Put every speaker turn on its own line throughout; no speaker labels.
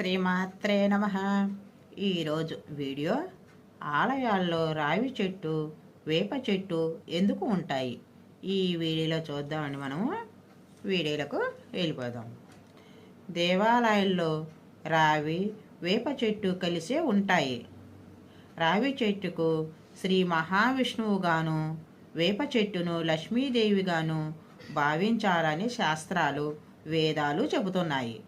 శ్రీమాత్రే నమ. ఈరోజు వీడియో ఆలయాల్లో రావి చెట్టు వేప చెట్టు ఎందుకు ఉంటాయి? ఈ వీడియోలో చూద్దామండి మనము. వీడియోలకు వెళ్ళిపోదాం. దేవాలయాల్లో రావి వేప చెట్టు కలిసే ఉంటాయి. రావి చెట్టుకు శ్రీ మహావిష్ణువుగాను వేప చెట్టును లక్ష్మీదేవిగాను భావించాలని శాస్త్రాలు వేదాలు చెబుతున్నాయి.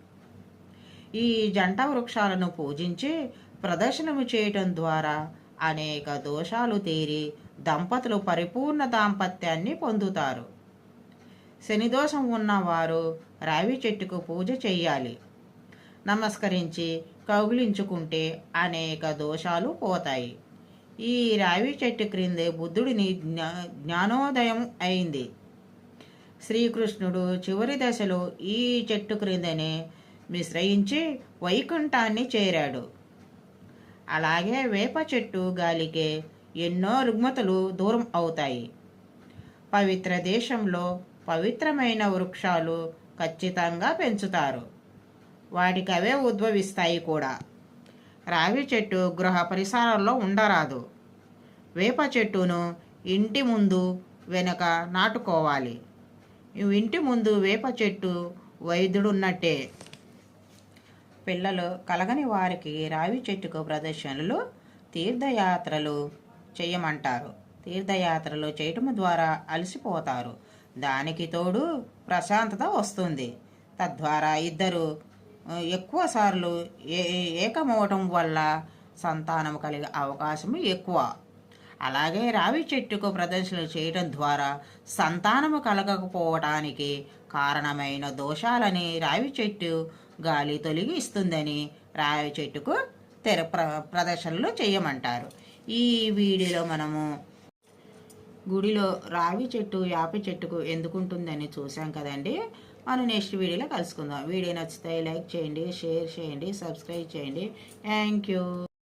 ఈ జంట వృక్షాలను పూజించి ప్రదర్శనము చేయటం ద్వారా అనేక దోషాలు తీరి దంపతులు పరిపూర్ణ దాంపత్యాన్ని పొందుతారు. శనిదోషం ఉన్నవారు రావి చెట్టుకు పూజ చేయాలి నమస్కరించి కౌగిలించుకుంటే అనేక దోషాలు పోతాయి. ఈ రావి చెట్టు క్రిందే బుద్ధుడిని జ్ఞా జ్ఞానోదయం అయింది. శ్రీకృష్ణుడు చివరి దశలో ఈ చెట్టు క్రిందనే విశ్రయించి వైకుంఠాన్ని చేరాడు. అలాగే వేప చెట్టు గాలికే ఎన్నో రుగ్మతలు దూరం అవుతాయి. పవిత్ర దేశంలో పవిత్రమైన వృక్షాలు ఖచ్చితంగా పెంచుతారు. వాటికి అవే ఉద్భవిస్తాయి కూడా. రావి చెట్టు గృహ పరిసరాల్లో ఉండరాదు. వేప చెట్టును ఇంటి ముందు వెనక నాటుకోవాలి. ఇంటి ముందు వేప చెట్టు వైద్యుడున్నట్టే. పిల్లలు కలగని వారికి రావి చెట్టుకు ప్రదర్శనలు తీర్థయాత్రలు చేయమంటారు. తీర్థయాత్రలు చేయటం ద్వారా అలసిపోతారు. దానికి తోడు ప్రశాంతత వస్తుంది. తద్వారా ఇద్దరు ఎక్కువ సార్లు ఏ ఏకమవటం వల్ల సంతానం కలిగే అవకాశం ఎక్కువ. అలాగే రావి చెట్టుకు ప్రదర్శనలు చేయడం ద్వారా సంతానము కలగకపోవటానికి కారణమైన దోషాలని రావి చెట్టు గాలి తొలిగి ఇస్తుందని రావి చెట్టుకు తెర ప్ర ప్రదర్శనలు చేయమంటారు. ఈ వీడియోలో మనము గుడిలో రావి చెట్టు యాప చెట్టుకు ఎందుకుంటుందని చూసాం కదండి. మనం నెక్స్ట్ వీడియోలో కలుసుకుందాం. వీడియో నచ్చితే లైక్ చేయండి షేర్ చేయండి సబ్స్క్రైబ్ చేయండి. Thank you.